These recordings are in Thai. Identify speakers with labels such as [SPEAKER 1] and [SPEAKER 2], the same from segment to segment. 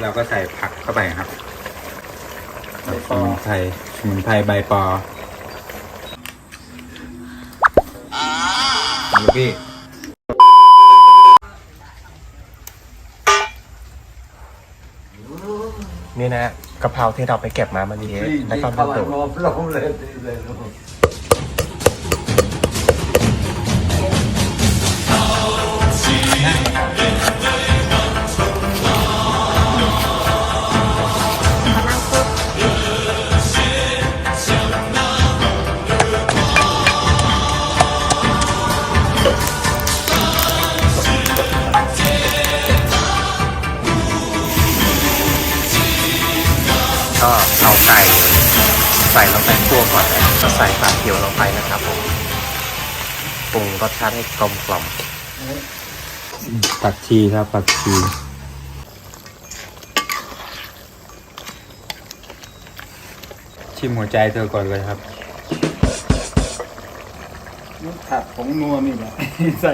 [SPEAKER 1] เราก็ใส่ผักเข้าไปครับ
[SPEAKER 2] ใบ
[SPEAKER 1] ส
[SPEAKER 2] ปอ
[SPEAKER 1] มุนไพรสมุนไพรใบปอลูกพี่
[SPEAKER 3] นี่นะกะเพราที่เราไปเก็บมามันนี้แล้วก็
[SPEAKER 2] เข้า
[SPEAKER 3] มา
[SPEAKER 2] ไป
[SPEAKER 3] ตุ๋น ก็เอาไก่ใส่ลงไปคั่วก่อนก็ใส่ปลาเขียวลงไปนะครับผมปรุงรสชาติให้กลมกล่อม
[SPEAKER 1] ผักชีครับผักชีชิมหัวใจเธอก่อนเลยครับ
[SPEAKER 2] นี่ผักของนัวนี่แหละใส่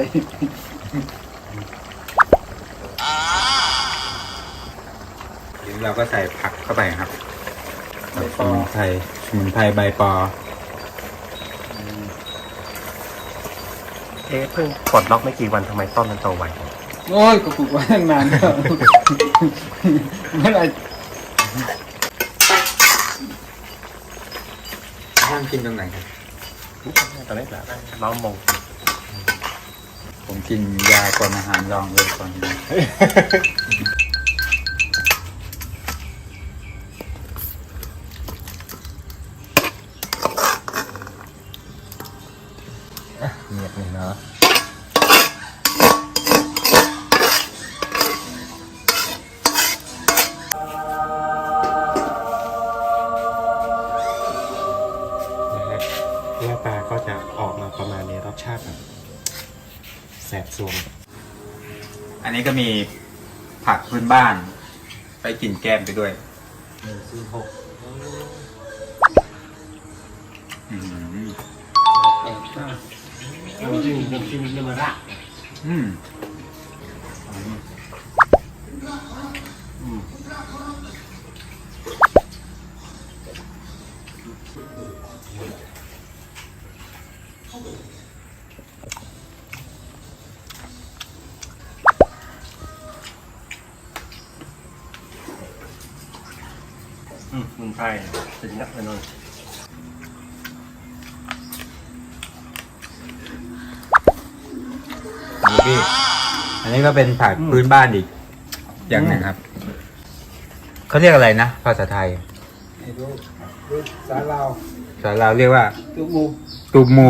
[SPEAKER 1] เราก็ใส่ผักเข้าไปครับ
[SPEAKER 2] ใบ
[SPEAKER 1] ส
[SPEAKER 2] ปอ
[SPEAKER 1] มุนไพรสมุนไพรใบปอ
[SPEAKER 3] เอ๊ะเพิ่งปลดล็อกไม่กี่วันทำไมต้นมันโตไว
[SPEAKER 2] โอ้ยก็ปลูกไว้ตั้งนานแล้วเมื่อไหร่
[SPEAKER 1] ห้ามกินตรงไหนครับ
[SPEAKER 3] ตอนนี้แล้วล้อมมง
[SPEAKER 1] ผมกินยาก่อนอาหารลองเลยก่อน
[SPEAKER 3] เงียบเลยเนาะนะฮะหน้าตาก็จะออกมาประมาณนี้รสชาติแบบแสบซวง
[SPEAKER 1] อันนี้ก็มีผักพื้นบ้าน ไปกินแก้มไปด้วย
[SPEAKER 2] สี่หก
[SPEAKER 1] อืม
[SPEAKER 2] แปดห้า
[SPEAKER 3] น้ำจิ้มน้ำจิ้มน้ำมันละ
[SPEAKER 1] อืม
[SPEAKER 3] อืมมันไทยเป็นนักเป็นน
[SPEAKER 1] พี่ อันนี้ก็เป็นผักพื้นบ้านอีก อย่างหนึ่งครับ เขาเรียกอะไรนะ ภาษาไทย
[SPEAKER 2] ไอ้ดูดูสาลาว
[SPEAKER 1] ภาษาเราวเรียกว่า
[SPEAKER 2] ตุมู
[SPEAKER 1] ตูมมู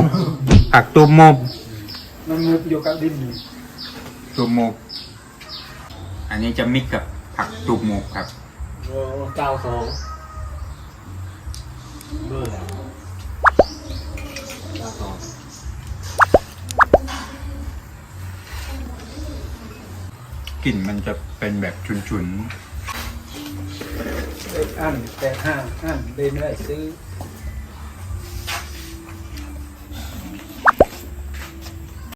[SPEAKER 1] ผักตูมมู
[SPEAKER 2] มันมุบอยู่กับดินนี่
[SPEAKER 1] ตูมมูอันนี้จะมิกกับผักตูมมูครับ
[SPEAKER 2] โอ้เก้าสองเบอร์เก้
[SPEAKER 1] กลิ่นมันจะเป็นแบบฉุน
[SPEAKER 2] เอ็ดอันแต่ห้าอันเลยไม่ได้ซื้อ